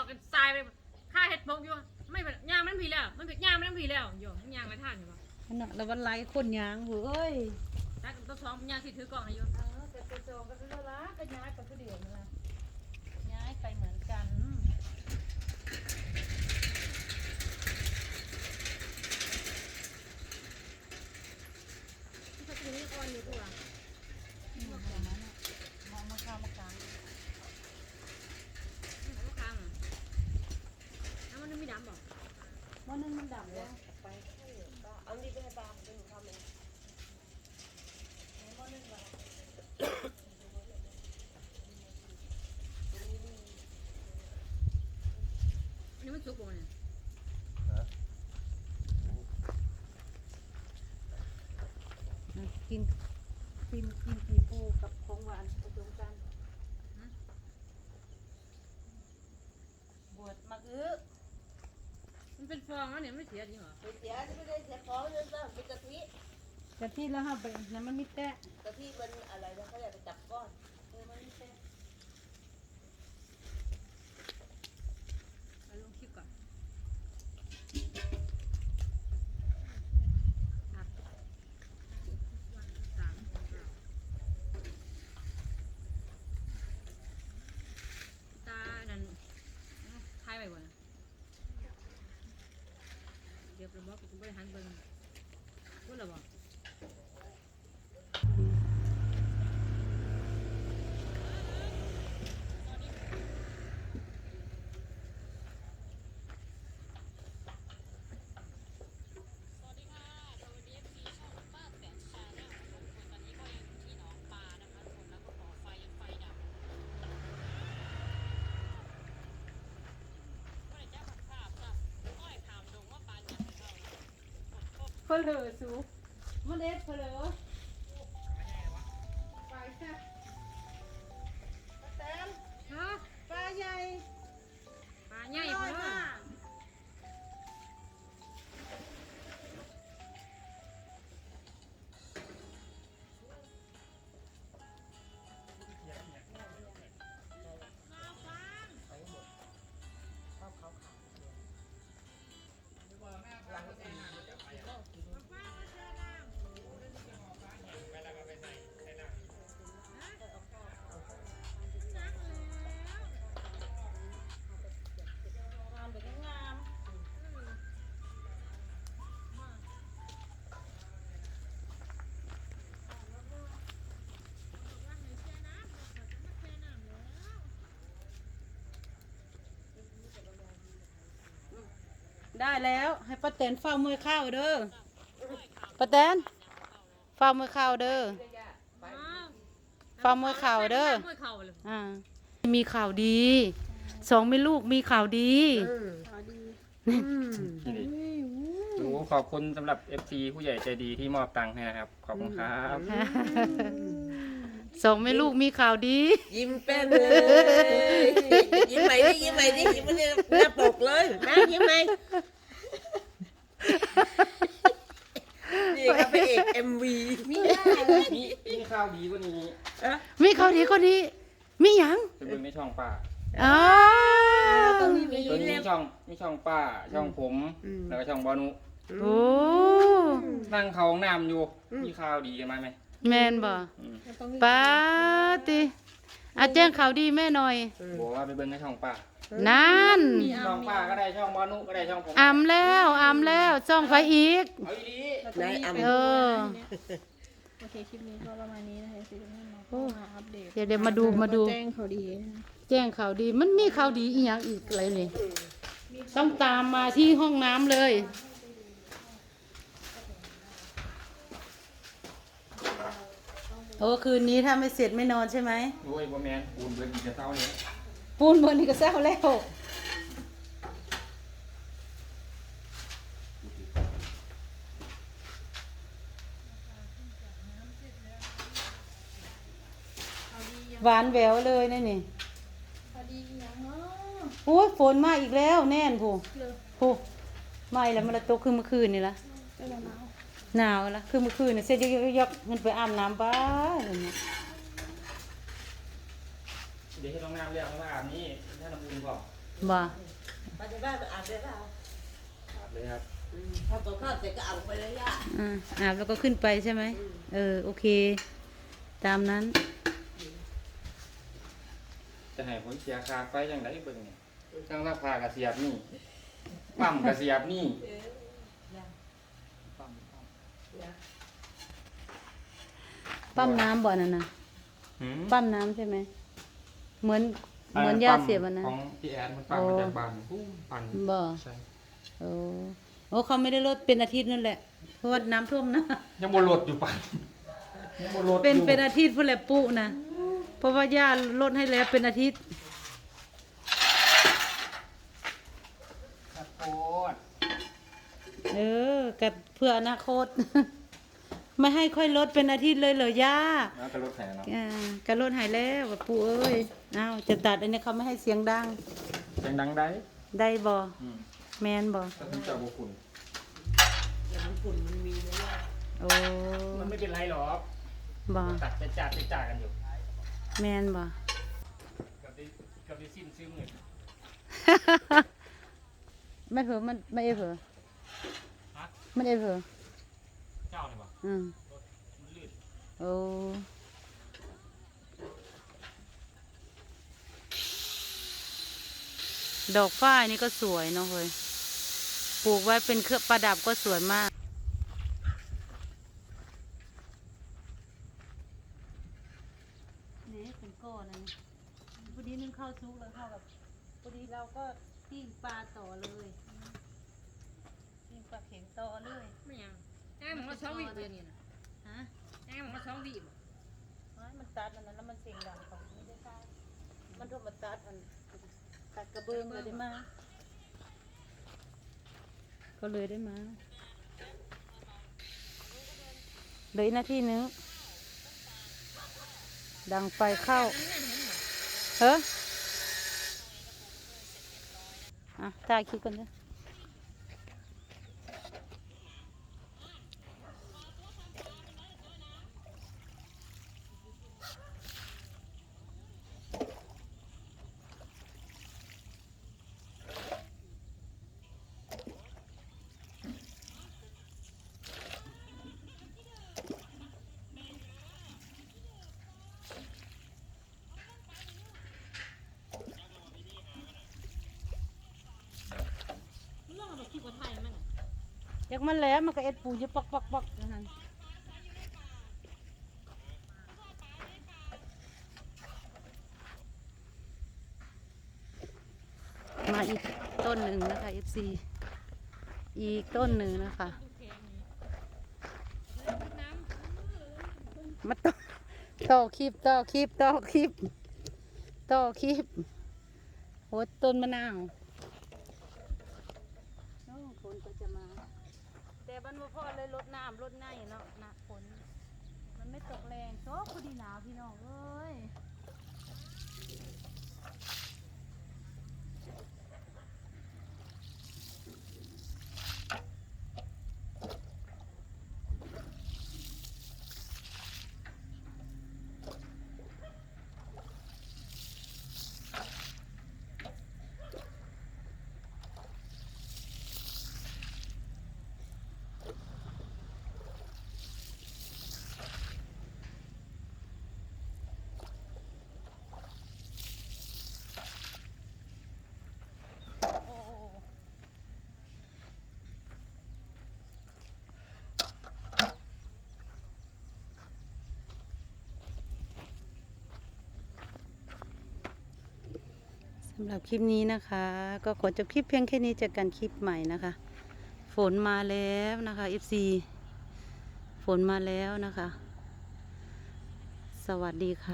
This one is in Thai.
อกกันทรายไปค่าเห็ดบกอยู่ไม่เป็นย่างมันผีแล้ว มันเป็นย่างมันผีแล้วโยมันย่างไม่ทันอยู่วะขนาดละวันไรคนยางหูเอ้ย ถ้าตัวสองมันย่างสิถือกล่องให้อยู่ เออแต่ตัวโจก็คือละก็ย้ายไปคือเดียวนั่นแหละย้ายไปเหมือนกัน ที่เขาจะมีอ่อนอยู่ตัว อืมอย่างนั้นน่ะมองมาข้าวมากลาง ลูกค้างน้ำมันไม่ดำบอก วันนั้นมันดับแล้ว ไปเอานี่ไปให้ป้าเป็นหนูทำเอง อันนี้ มันสุกบ่เนี่ยกินกินกินกีปูกับของหวานผสมกันบวชมาอื้อมันเป็นฟองแล้วเนี่ยไม่เสียจริงเหรอเสียไม่ได้เสียของเลยนะเป็นกะทิแต่ที่แล้วห้าไปนั้นมันม่แตะกะทิมันอะไรนะเขาอยากไปจับก้อน เออมันไม่แตะ เอาลงคลิปก่อนครับวันสามของเราตานั่นทายไปบ่นะ เดี๋ยวเราบอกกูบริหารเบิ่งพูดแล้วบ่ เพลอสูมันเด็ดเพลอไปค่ะแตนฮะปลาใหญ่ปลาใหญ่เพิ่ยน ได้แล้วให้ป้าแตนเฝ้ามือข้าวเด้อป้าแตนเฝ้ามือข้าวเด้อฟังมวยเข่าเด้อมวยเข่าเลยอ่ามีข่าวดีสองไม่ลูกมีข่าวดีหนูขอบคุณสำหรับ FC ผู้ใหญ่ใจดีที่มอบตังค์ให้นะครับ ขอบคุณครับ สองไม่ลูกมีข่าวดี ยิ้มเป็นเลย ยิ้มใหม่ดิยิ้มใหม่ดิยิ้มไม่ได้หน้าปกเลยนะยิ้มไหมนี่ครับพระเอกเอ็มวีมีได้มีมีข่าวดีกว่านี้มีข่าวดีคนนี้มีหยังจะเป็นในช่องป้าอ๋อตรงนี้มีตัวนี้เล็มีบช่องมีช่องป้า ช่องผมอืมแล้วก็ช่องบอนุโอ้นั่งเขาห้องน้ำอยู่ มีข่าวดีกันไหมไหม แมนบ่อืมป้าติอาแจ้งข่าวดีแม่หน่อยบอกว่าไปเบิ่งในช่องป้านั่นช่องป้าก็ได้ช่องบอนุก็ได้ช่องผมอำแล้วอำแล้วจ้องไฟอีกเอาอีดีนายอ่ำเออโอเคคลิปนี้ก็ประมาณนี้นะคะสิทุกท่านเนาะโอ้ก็มาอัปเดตเดี๋ยวเดี๋ยวมาดูมาดูแจ้งเขาดีนะแจ้งข่าวดีมันมีข่าวดีอีกอย่างอีกอะไรนี่ต้องตามมาที่ห้องน้ำเลย โอ้คืนนี้ถ้าไม่เสร็จไม่นอนใช่ไหมโอ้ยบ่แมนปูนเบิดอีกจะเท่านี้ปูนบนนี่ก็เศร้าแล้วหวานแหววเลยนี่นี่พอดีอย่างเนาะโอ้ยฝนมาอีกแล้วแน่นผู้เลยผู้ไม่แล้วมันละตกคือเมื่อคืนนี่ละ ก็เลยหนาว หนาวละคือเมื่อคืนนี่เสร็จยกยกมันไปอาบน้ำบ้าอะไรเนี่ยเดี๋ยวให้ลงน้ำเรียกว่าอาบนี้ถ้าน้ำอุ่นก่อนอบ่ไปในบ้านไปอาบได้เปล่าครับเลยครับอืมพอตัวข้าวเสร็จก็เอาไปเลยย่าอ่าอาบแล้วก็ขึ้นไปใช่ไหมเออโอเค ตามนั้น จะให้ผมเสียค่าไฟจังไดเบิ่งนี่จังราคากระเสียบนี่ปั๊มกระเสียบนี่ เอออย่า ปั๊มปั๊ม อย่า ปั๊มน้ำบ่อนั่นนะหืมปั๊มน้ำใช่ไหม เหมือนเหมือนยาเสียบอันนะ ของพี่แอนมันปั๊มมาจากบ้านปุ้มปั่นบ่ ใช่โอ้โอ้เขาไม่ได้ลดเป็นอาทิตย์นั่นแหละ เพราะว่าน้ำท่วมนะ ยังบ่ลดอยู่ปั่นยังบ่ลดอยู่เป็นเป็นอาทิตย์พุ่นแหละปุนะ เพราะว่าย่าลดให้แล้วเป็นอาทิตย์ครับโคตรเออกับเพื่ออนาคต ไม่ให้ค่อยลดเป็นอาทิตย์เลยเหรอย่าแล้วก็ลดแผลเนาะอ่าก็ลดหายแล้วว่าปู่เอ้ยอ้าวจะตัดอันนี้เขาไม่ให้เสียงดังยังดังได้ได้บ่อืมแมนบ่ถ้าคุณจะบ่คุณอย่ามันฝุ่นมันมีนะย่าโอ้มันไม่เป็นไรหรอกบ่ตัดไปจ่าไปจ่ากันอยู่แมนบ่ กับได้กับได้สิ้นซื้อมือไม่เผลอมันไม่เอเผลอฮะมันเอเผลอเจ้านี่บ่ อืมมันลื่นโอ้ดอกฝ้ายนี่ก็สวยเนาะเฮ้ย ปลูกไว้เป็นเครื่องประดับก็สวยมาก นี่เป็นก้อนนะพอดีนึ่งข้าวซุกแล้วเข้ากับพอดีเราก็ปิ้งปลาต่อเลยปิ้งปลาเข็งต่อเลย ไม่ยัง แง่มันก็สองวีบเลยนี่นะฮะแง่มันก็สองวีบเฮ้ยมันตัดอันนั้นแล้วมันเสียงดังเขาไม่ได้ตัดมันโดนมาตัดอันตัดกระเบื้องเลยได้มา ก็เลยได้มาเหลยนาทีนึง ดังไฟเข้า เฮ้ออะถ่ายคลิปกันเถอะ อยากมันแล้วมันก็เอ็ดปูอยู่ปักปักปักนั่นนะมาอีกต้นหนึ่งนะคะ FC อีกต้นหนึ่งนะคะมาต่อต่อคลิปต่อคลิปต่อคลิปต่อคลิปโหต้นมะนาวโอ้ฝนก็จะมา แต่บันบ่พอเลยลดน้ำลดในเนาะหนักฝนมันไม่ตกแรงโตพอดีหนาวพี่น้องเอ้ยสำหรับคลิปนี้นะคะ ก็ขอจบคลิปเพียงแค่นี้เจอกันคลิปใหม่นะคะ ฝนมาแล้วนะคะ FC ฝนมาแล้วนะคะ สวัสดีค่ะ